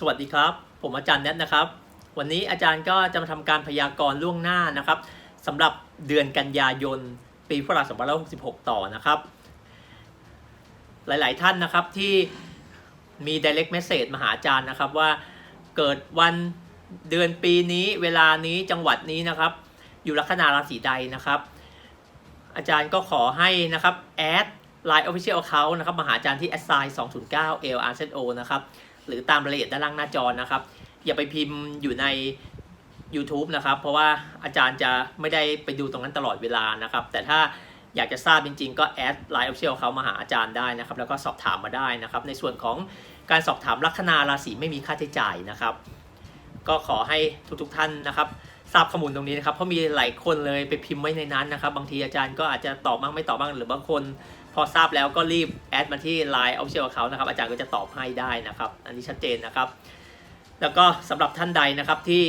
สวัสดีครับ ผมอาจารย์แนทนะครับ วันนี้อาจารย์ก็จะมาทำการพยากรณ์ล่วงหน้านะครับสำหรับเดือนกันยายน ปีพุทธศักราช2566 ต่อนะครับ หลาย ๆ ท่านนะครับที่มี direct message มาหาอาจารย์นะครับว่าเกิดวันเดือนปีนี้เวลานี้จังหวัดนี้นะครับ อยู่ลัคนาราศีใดนะครับ อาจารย์ก็ขอให้นะครับแอด Line Official Account นะครับมาหาอาจารย์ที่ assign 209 l r z o นะครับ หรือตามรายละเอียดด้านล่างหน้าจอนะครับ อย่าไปพิมพ์อยู่ใน YouTube นะครับ เพราะว่าอาจารย์จะไม่ได้ไปดูตรงนั้นตลอดเวลานะครับ แต่ถ้าอยากจะทราบจริงๆ ก็แอด Line Official เขามาหาอาจารย์ได้นะครับ แล้วก็สอบถามมาได้นะครับ ในส่วนของการสอบถามลัคนาราศีไม่มีค่าใช้จ่ายนะครับ ก็ขอให้ทุกๆท่านนะครับทราบข้อมูลตรงนี้นะครับ เพราะมีหลายคนเลยไปพิมพ์ไว้ในนั้นนะครับ บางทีอาจารย์ก็อาจจะตอบบ้างไม่ตอบบ้างหรือบางคน พอทราบแล้วก็รีบแอดมาที่ Line Official Account นะครับ อาจารย์ก็จะตอบให้ได้นะครับ อันนี้ชัดเจนนะครับ แล้วก็สำหรับท่านใดนะครับที่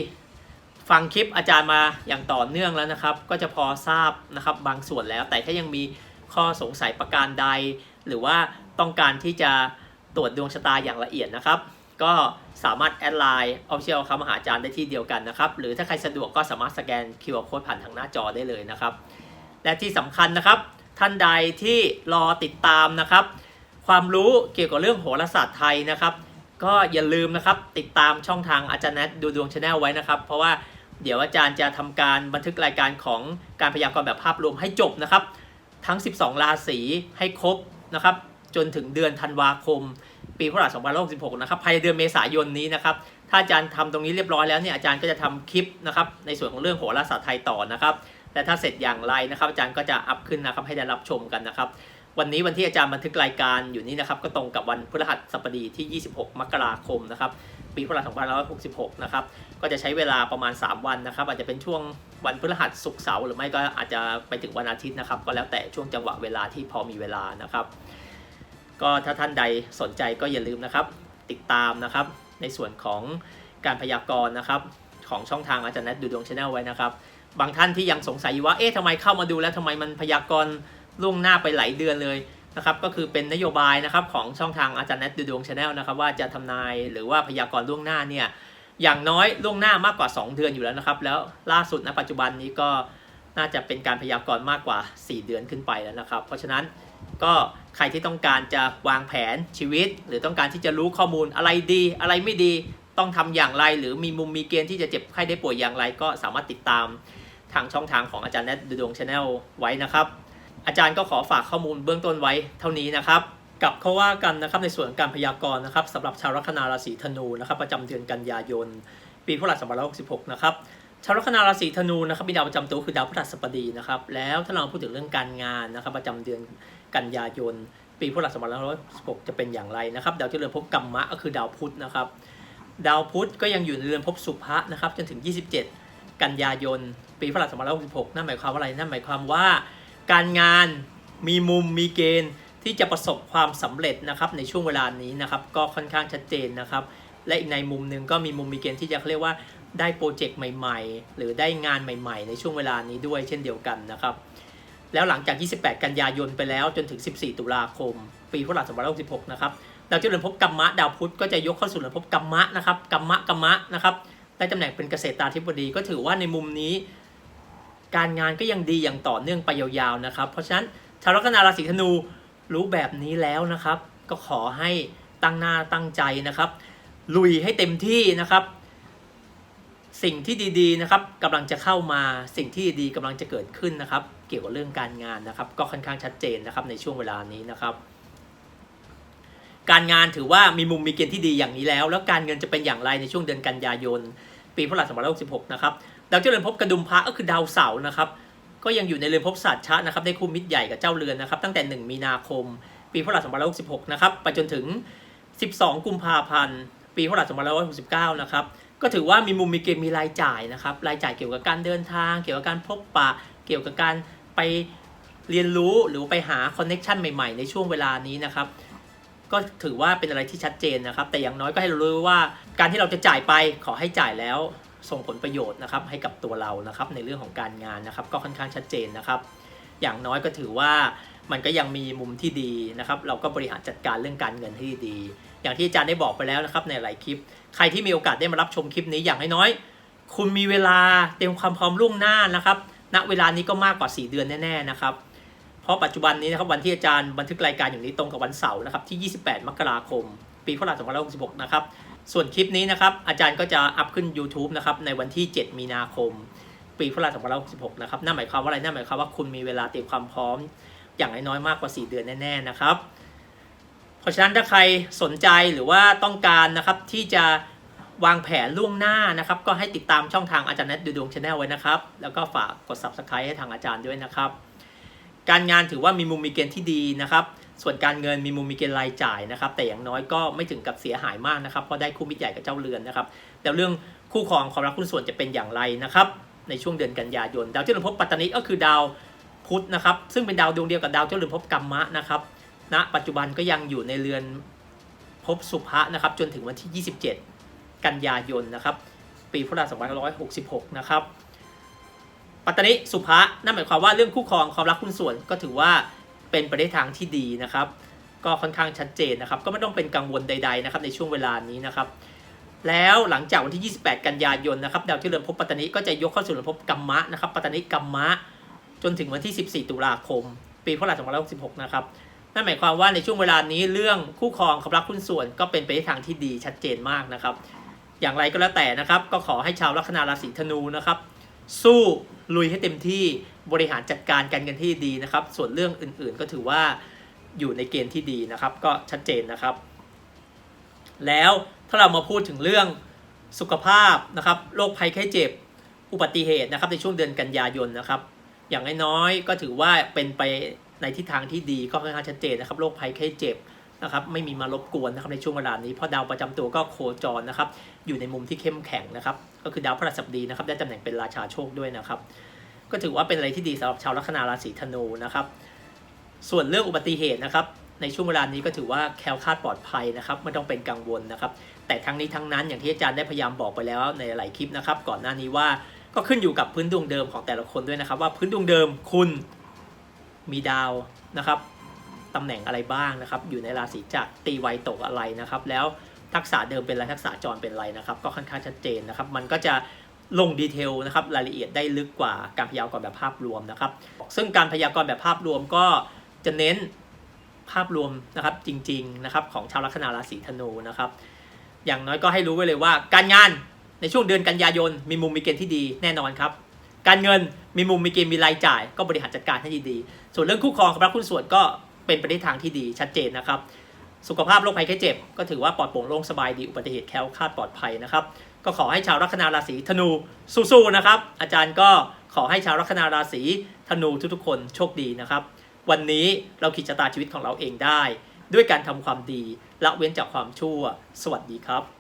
ฟังคลิปอาจารย์มาอย่างต่อเนื่องแล้วนะครับ ก็จะพอทราบนะครับบางส่วนแล้ว แต่ถ้ายังมีข้อสงสัยประการใด หรือว่าต้องการที่จะตรวจดวงชะตาอย่างละเอียดนะครับ ก็สามารถแอดไลน์ Official เข้ามาหาอาจารย์ได้ที่เดียวกันนะครับ หรือถ้าใครสะดวกก็สามารถสแกน QR Code ผ่านทางหน้าจอได้เลยนะครับ และที่สำคัญนะครับ ท่านใดที่รอติดตามนะครับ ความรู้เกี่ยวกับเรื่องโหราศาสตร์ไทยนะครับ ก็อย่าลืมนะครับติดตามช่องทางอาจารย์แนทดูดวงชาแนลไว้นะครับ เพราะว่าเดี๋ยวอาจารย์จะทำการบันทึกรายการของการพยากรณ์แบบภาพรวมให้จบนะครับ ทั้ง 12 ราศีให้ครบนะครับ จนถึงเดือนธันวาคม ปีพุทธศักราช2566 นะครับภายในเดือนเมษายนนี้นะครับ ถ้าอาจารย์ทำตรงนี้เรียบร้อยแล้วเนี่ยอาจารย์ก็จะทำคลิปนะครับในส่วนของเรื่องโหราศาสตร์ไทยต่อนะครับ และถ้าเสร็จอย่างไรนะครับอาจารย์ก็จะอัพขึ้นนะครับให้ได้รับชมกันนะครับ วันนี้วันที่อาจารย์บันทึกรายการอยู่นี้นะครับก็ตรงกับวันพฤหัสบดีที่ 26 มกราคมนะครับปีพุทธศักราช2566 นะครับ ก็จะใช้เวลาประมาณ 3 วันนะครับ อาจจะเป็นช่วงวันพฤหัสศุกร์เสาร์หรือไม่ก็อาจจะไปถึงวันอาทิตย์นะครับ ก็แล้วแต่ช่วงจังหวะเวลาที่พอมีเวลานะครับ ก็ถ้าท่านใดสนใจก็อย่าลืมนะครับ ติดตามนะครับ ในส่วนของการพยากรณ์นะครับ ของช่องทางอาจารย์แนทดูดวงชาแนลไว้นะครับ บางท่านที่ยังสงสัยว่าเอ๊ะทำไมเข้ามาดูแล้วทำไมมันพยากรณ์ล่วงหน้าไปหลายเดือนเลยนะครับก็คือเป็นนโยบายนะครับของช่องทางอาจารย์แนทดูดวงชาแนลนะครับว่าจะทำนายหรือว่าพยากรณ์ล่วงหน้าเนี่ยอย่างน้อยล่วงหน้ามากกว่า 2 เดือนอยู่แล้วนะครับ แล้วล่าสุดณปัจจุบันนี้ก็น่าจะเป็นการพยากรณ์มากกว่า 4 เดือนขึ้นไปแล้วนะครับ เพราะฉะนั้นก็ใครที่ต้องการจะวางแผนชีวิต หรือต้องการที่จะรู้ข้อมูลอะไรดีอะไรไม่ดี ต้องทำอย่างไร หรือมีมุมมีเกณฑ์ที่จะเจ็บไข้ได้ป่วยอย่างไร ก็สามารถติดตามทางช่องทางของอาจารย์แนทดวงชาแนลไว้นะครับ อาจารย์ก็ขอฝากข้อมูลเบื้องต้นไว้เท่านี้นะครับกับเขาว่ากันนะครับในส่วนการพยากรณ์นะครับสำหรับชาวลัคนาราศีธนูนะครับประจำเดือนกันยายน ปีพุทธศักราช2566 นะครับชาวลัคนาราศีธนูนะครับมีดาวประจำตัวคือดาวพฤหัสบดีนะครับแล้วถ้าเราพูดถึงเรื่องการงานนะครับประจำเดือนกันยายน ปีพุทธศักราช2566 จะเป็นอย่างไรนะครับดาวที่เรือนภพกัมมะก็คือดาวพุธนะครับ ดาวพุธก็ยังอยู่ในเรือนภพสุภะนะครับจนถึง 27 กันยายน ปีพุทธศักราช2566 นั่นหมายความว่าอะไร นั่นหมายความว่า การงานมีมุมมีเกณฑ์ที่จะประสบความสำเร็จนะครับในช่วงเวลานี้นะครับก็ค่อนข้างชัดเจนนะครับ และอีกในมุมหนึ่งก็มีมุมมีเกณฑ์ที่จะเขาเรียกว่าได้โปรเจกต์ใหม่ ๆ หรือได้งานใหม่ ๆ ในช่วงเวลานี้ด้วยเช่นเดียวกันนะครับ แล้วหลังจาก 28 กันยายนไปแล้วจนถึง 14 ตุลาคม ปีพุทธศักราช2566 นะครับ ดาวที่เรือนภพกัมมะดาวพุธก็จะยกเข้าสู่เรือนภพกัมมะนะครับกัมมะกัมมะนะครับได้ตำแหน่งเป็นเกษตราธิบดีก็ถือว่าในมุมนี้ การงานก็ยังดีอย่างต่อเนื่องไปยาวๆนะครับ เพราะฉะนั้นชาวลัคนาราศีธนูรู้แบบนี้แล้วนะครับ ก็ขอให้ตั้งหน้าตั้งใจนะครับ ลุยให้เต็มที่นะครับ สิ่งที่ดีๆนะครับกำลังจะเข้ามาสิ่งที่ดีๆกำลังจะเกิดขึ้นนะครับ เกี่ยวกับเรื่องการงานนะครับ ก็ค่อนข้างชัดเจนนะครับในช่วงเวลานี้นะครับ การงานถือว่ามีมุมมีเกณฑ์ที่ดีอย่างนี้แล้ว แล้วการเงินจะเป็นอย่างไรในช่วงเดือนกันยายน ปีพุทธศักราช2566นะครับดาวเจ้าเรือนภพกระดุมพระก็คือดาวเสาร์นะครับก็ยังอยู่ในเรือนภพสัตว์ชะนะครับได้คู่มิตรใหญ่กับเจ้าเรือนนะครับตั้งแต่ 1 มีนาคม ปีพุทธศักราช2566นะครับไปจนถึง 12 กุมภาพันธ์ ปีพุทธศักราช2569นะครับก็ถือว่ามีมุมมีเกณฑ์มีรายจ่ายนะครับรายจ่ายเกี่ยวกับการเดินทาง เกี่ยวกับการพบปะ เกี่ยวกับการไปเรียนรู้หรือไปหาคอนเน็ชันใหม่ ๆ ในช่วงเวลานี้นะครับ ก็ถือว่าเป็นอะไรที่ชัดเจนนะครับ แต่อย่างน้อยก็ให้เรารู้ว่าการที่เราจะจ่ายไปขอให้จ่ายแล้วส่งผลประโยชน์นะครับให้กับตัวเรานะครับในเรื่องของการงานนะครับ ก็ค่อนข้างชัดเจนนะครับ อย่างน้อยก็ถือว่ามันก็ยังมีมุมที่ดีนะครับ เราก็บริหารจัดการเรื่องการเงินให้ดี อย่างที่อาจารย์ได้บอกไปแล้วนะครับในหลายคลิป ใครที่มีโอกาสได้มารับชมคลิปนี้อย่างน้อยๆคุณมีเวลาเตรียมความพร้อมล่วงหน้านะครับณเวลานี้ก็มากกว่า 4 เดือนแน่ๆนะครับ เพราะปัจจุบันนี้นะครับวันที่อาจารย์บันทึกรายการอย่างนี้ตรงกับวันเสาร์นะครับที่ 28 มกราคม ปีพศ2566 นะครับ ส่วนคลิปนี้นะครับอาจารย์ก็จะอัพขึ้น YouTube นะครับในวันที่ 7 มีนาคม ปีพศ2566 นะครับนั่นหมายความว่าอะไรนั่นหมายความว่าคุณมีเวลาเตรียมความพร้อม อย่างน้อยๆมากกว่า 4 เดือนแน่ๆนะครับ เพราะฉะนั้นถ้าใครสนใจหรือว่าต้องการนะครับที่จะวางแผนล่วงหน้านะครับ ก็ให้ติดตามช่องทางอาจารย์เนัทดูดวงชาแนลไว้นะครับ แล้วก็ฝากกด subscribe ให้ทางอาจารย์ด้วยนะครับ การงานถือว่ามีมุมมีเกณฑ์ที่ดีนะครับ ส่วนการเงินมีมุมมีเกณฑ์รายจ่ายนะครับ แต่อย่างน้อยก็ไม่ถึงกับเสียหายมากนะครับเพราะได้คู่มิตรใหญ่กับเจ้าเรือนนะครับแล้วเรื่องคู่ครองความรักคุณส่วนจะเป็นอย่างไรนะครับในช่วงเดือนกันยายน ดาวเจ้าเรือนภพปัตตานีก็คือดาวพุธนะครับ ซึ่งเป็นดาวดวงเดียวกับดาวเจ้าเรือนภพกัมมะนะครับณปัจจุบันก็ยังอยู่ในเรือนภพสุภะนะครับ จนถึงวันที่ 27 กันยายนนะครับ ปีพุทธศักราช2566 นะครับ ปัตตานิสุภะนั่นหมายความว่าเรื่องคู่ครองความรักคุณส่วนก็ถือว่าเป็นไปได้ทางที่ดีนะครับ ก็ค่อนข้างชัดเจนนะครับ ก็ไม่ต้องเป็นกังวลใด ๆ นะครับ ในช่วงเวลานี้นะครับ แล้วหลังจากวันที่ 28 กันยายนนะครับดาวที่เรือนภพปัตตานิก็จะยกเข้าสู่เรือนภพกัมมะนะครับปัตตานิกัมมะ จนถึงวันที่ 14 ตุลาคม ปีพุทธศักราช2566 นะครับนั่นหมายความว่าในช่วงเวลานี้เรื่องคู่ครองความรักคุณส่วน ก็เป็นไปในทางที่ดีชัดเจนมากนะครับ อย่างไรก็แล้วแต่นะครับ ก็ขอให้ชาวลัคนาราศีธนูนะครับ สู้ลุยให้เต็มที่บริหารจัดการการเงินที่ดีนะครับ ส่วนเรื่องอื่นๆก็ถือว่าอยู่ในเกณฑ์ที่ดีนะครับ ก็ชัดเจนนะครับ แล้วถ้าเรามาพูดถึงเรื่องสุขภาพนะครับโรคภัยไข้เจ็บ อุบัติเหตุนะครับในช่วงเดือนกันยายนนะครับ อย่างน้อยๆก็ถือว่าเป็นไปในทิศทางที่ดีก็ค่อนข้างชัดเจนนะครับโรคภัยไข้เจ็บ นะครับไม่มีมารบกวนนะครับในช่วงเวลานี้เพราะดาวประจำตัวก็โคจรนะครับอยู่ในมุมที่เข้มแข็งนะครับก็คือดาวพฤหัสบดีนะครับได้ตำแหน่งเป็นราชาโชคด้วยนะครับก็ถือว่าเป็นอะไรที่ดีสำหรับชาวลัคนาราศีธนูนะครับส่วนเรื่องอุบัติเหตุนะครับในช่วงเวลานี้ก็ถือว่าแคล้วคลาดปลอดภัยนะครับไม่ต้องเป็นกังวลนะครับแต่ทั้งนี้ทั้งนั้นอย่างที่อาจารย์ได้พยายามบอกไปแล้วในหลายคลิปนะครับก่อนหน้านี้ว่าก็ขึ้นอยู่กับพื้นดวงเดิมของแต่ละคนด้วยนะครับ ว่าพื้นดวงเดิมคุณมีดาวนะครับ ตำแหน่งอะไรบ้างนะครับ อยู่ในราศีจักรตีไวตกอะไรนะครับ แล้วทักษะเดิมเป็นอะไรทักษะจรเป็นอะไรนะครับ ก็ค่อนข้างชัดเจนนะครับ มันก็จะลงดีเทลนะครับรายละเอียดได้ลึกกว่าการพยากรณ์แบบภาพรวมนะครับ ซึ่งการพยากรณ์แบบภาพรวมก็จะเน้นภาพรวมนะครับจริงๆนะครับของชาวลัคนาราศีธนูนะครับ อย่างน้อยก็ให้รู้ไว้เลยว่า การงานในช่วงเดือนกันยายนมีมุมมีเกณฑ์ที่ดีแน่นอนครับ การเงินมีมุมมีเกณฑ์มีรายจ่าย ก็บริหารจัดการให้ดีๆส่วนเรื่องคู่ครองกับรักคุณส่วนก็ เป็นไปในทางที่ดีชัดเจนนะครับ สุขภาพโรคภัยแค่เจ็บ ก็ถือว่าปลอดโปร่งโล่งสบายดีอุบัติเหตุแคล้วคลาดปลอดภัยนะครับ ก็ขอให้ชาวลัคนาราศีธนูสู้ๆนะครับ อาจารย์ก็ขอให้ชาวลัคนาราศีธนูทุกๆคนโชคดีนะครับ วันนี้เราขีดชะตาชีวิตของเราเองได้ ด้วยการทำความดีละเว้นจากความชั่ว สวัสดีครับ